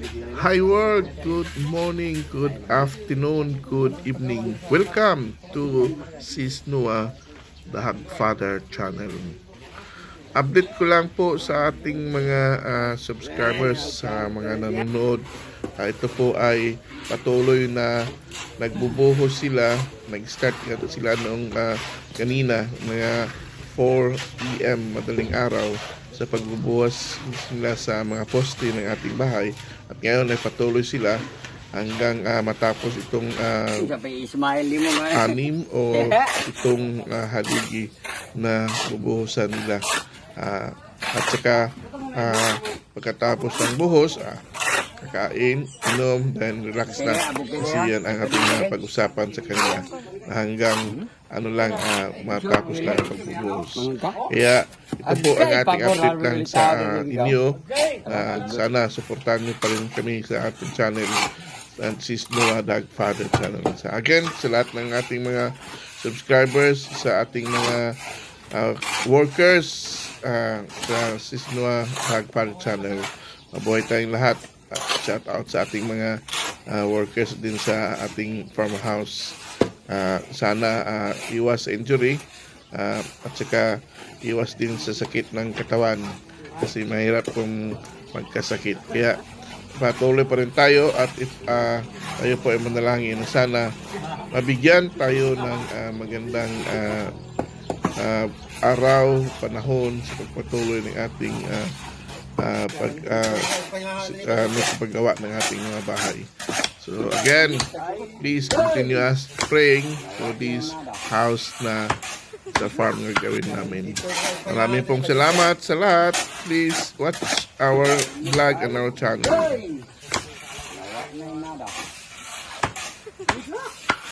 Hi world, good morning, good afternoon, good evening. Welcome to Sis Noah, the Hagfather channel. Update ko lang po sa ating mga ah, subscribers, sa mga nanonood. Ah, ito po ay patuloy na nagbubuhos sila. Nag-start nga sila noong ah, kanina, mga 4 p.m. madaling araw sa pagbubuhos nila sa mga poste ng ating bahay. At ngayon ay patuloy sila hanggang ah, matapos itong nga. anim o itong ah, haligi na bubuhusan nila. Ah, at saka ah, pagkatapos ng buhos, ah, kakain, inom, then relax na. Kasi yan ang ating mga pag-usapan sa kanila hanggang ano lang, ah, matapos lang ang pagbubuhos. Kaya ito po ang ating update lang sa ah, inyo. Ah, sana suportahan niyo pa rin kami sa ating channel Sis Noah Dag Father channel. Sa again, sa lahat ng ating mga subscribers, sa ating mga uh, workers uh, sa Sis Noah Dag Father channel, mabuhay tayong lahat. At shout out sa ating mga uh, workers din sa ating farmhouse. Uh, sana uh, iwas injury uh, at saka iwas din sa sakit ng katawan kasi mahirap kung magkasakit. Kaya patuloy pa rin tayo at ah, tayo po ay manalangin na sana mabigyan tayo ng ah, magandang ah, ah, araw, panahon sa pagpatuloy ng ating ah, ah, pag ah, sa paggawa ng ating mga bahay. So again, please continue us praying for this house na sa farm na gawin namin. Maraming pong salamat sa lahat. Please watch our vlog and our channel.